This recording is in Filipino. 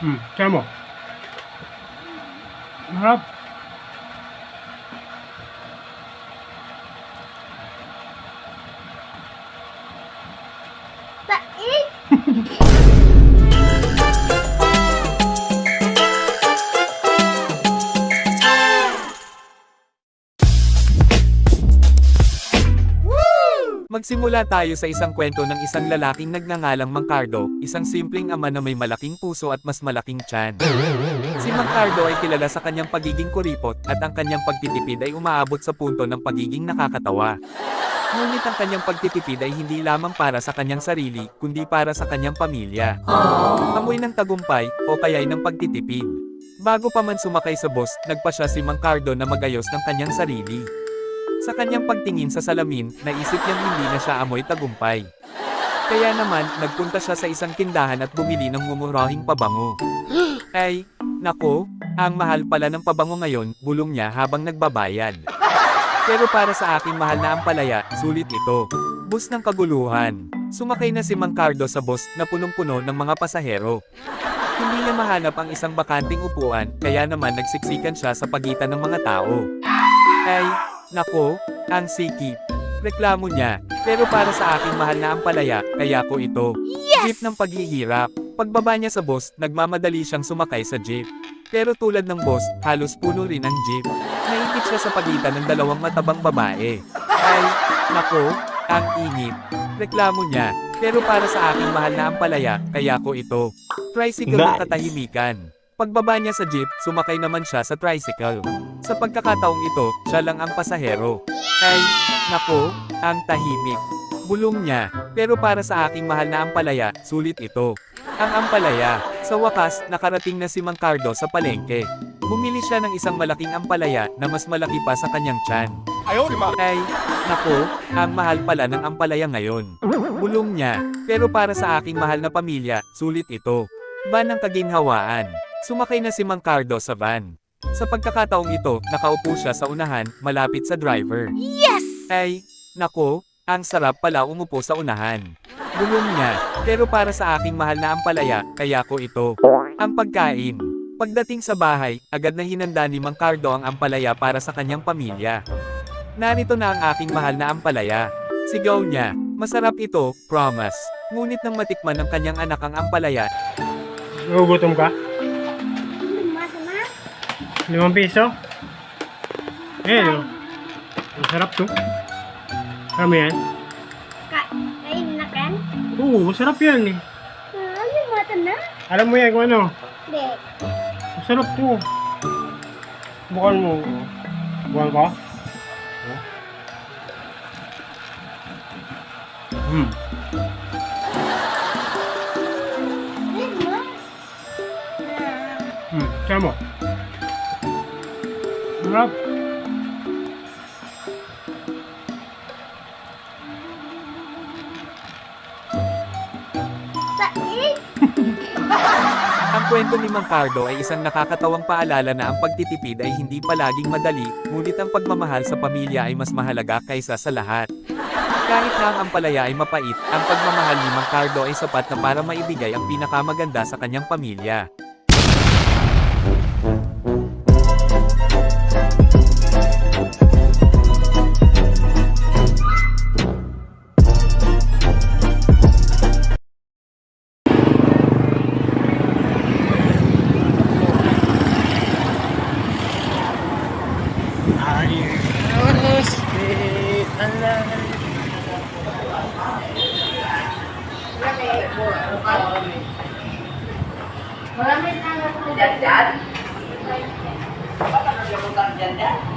Hmm, kaya mo. Harap. Bait! Magsimula tayo sa isang kwento ng isang lalaking nagngangalang Mangkardo, isang simpleng ama na may malaking puso at mas malaking tiyan. Si Mangkardo ay kilala sa kanyang pagiging kuripot at ang kanyang pagtitipid ay umaabot sa punto ng pagiging nakakatawa. Ngunit ang kanyang pagtitipid ay hindi lamang para sa kanyang sarili, kundi para sa kanyang pamilya. Amoy ng tagumpay, o kaya'y ng pagtitipid. Bago pa man sumakay sa bus, nagpa siya si Mangkardo na magayos ng kanyang sarili. Sa kanyang pagtingin sa salamin, naisip niyang hindi na siya amoy tagumpay. Kaya naman, nagpunta siya sa isang tindahan at bumili ng mumurahing pabango. Ay, nako, ang mahal pala ng pabango ngayon, bulong niya habang nagbabayad. Pero para sa aking mahal na ampalaya, sulit ito. Bus ng kaguluhan. Sumakay na si Mangkardo sa bus na punong-puno ng mga pasahero. Hindi niya mahanap ang isang bakanting upuan, kaya naman nagsiksikan siya sa pagitan ng mga tao. Ay, nako, ang sikip. Reklamo niya, pero para sa aking mahal na ampalaya, kaya ko ito. Jeep ng paghihirap. Pagbaba niya sa bus, nagmamadali siyang sumakay sa jeep. Pero tulad ng boss, halos puno rin ang jeep. Naipit siya sa pagitan ng dalawang matabang babae. Ay, nako, ang init. Reklamo niya, pero para sa aking mahal na ampalaya, kaya ko ito. Tricycle ng Nice. katahimikan. Pagbaba niya sa jeep, sumakay naman siya sa tricycle. Sa pagkakataong ito, siya lang ang pasahero. Ay, nako, ang tahimik. Bulong niya, pero para sa aking mahal na ampalaya, sulit ito. Ang ampalaya, sa wakas, nakarating na si Mangkardo sa palengke. Bumili siya ng isang malaking ampalaya na mas malaki pa sa kanyang tiyan. Ay, nako, ang mahal pala ng ampalaya ngayon. Bulong niya, pero para sa aking mahal na pamilya, sulit ito. Van ang kaginhawaan. Sumakay na si Mangkardo sa van. Sa pagkakataong ito, nakaupo siya sa unahan, malapit sa driver. Yes! Ay, nako, ang sarap pala umupo sa unahan. Bulong niya, pero para sa aking mahal na ampalaya, kaya ko ito. Ang pagkain. Pagdating sa bahay, agad na hinanda ni Mang Cardo ang ampalaya para sa kanyang pamilya. Narito na ang aking mahal na ampalaya. Sigaw niya, masarap ito, promise. Ngunit nang matikman ng kanyang anak ang ampalaya, Nagugutom ka? Limang piso? Eh, no. Ang sarap to. Mo yan? Ka kain na kan? Oo, masarap yan eh. Yung mata na? Alam mo yan kung ano? Hindi. Masarap to. Bukan mo. Bukan ko? Hmm. Mo. Hmm. Mo. Sarap. Ang kwento ni Mang Cardo ay isang nakakatawang paalala na ang pagtitipid ay hindi palaging madali, ngunit ang pagmamahal sa pamilya ay mas mahalaga kaysa sa lahat. Kahit na ang ampalaya ay mapait, ang pagmamahal ni Mang Cardo ay sapat na para maibigay ang pinakamaganda sa kanyang pamilya. Diyan, diyan. Baka naglamutan diyan, diyan.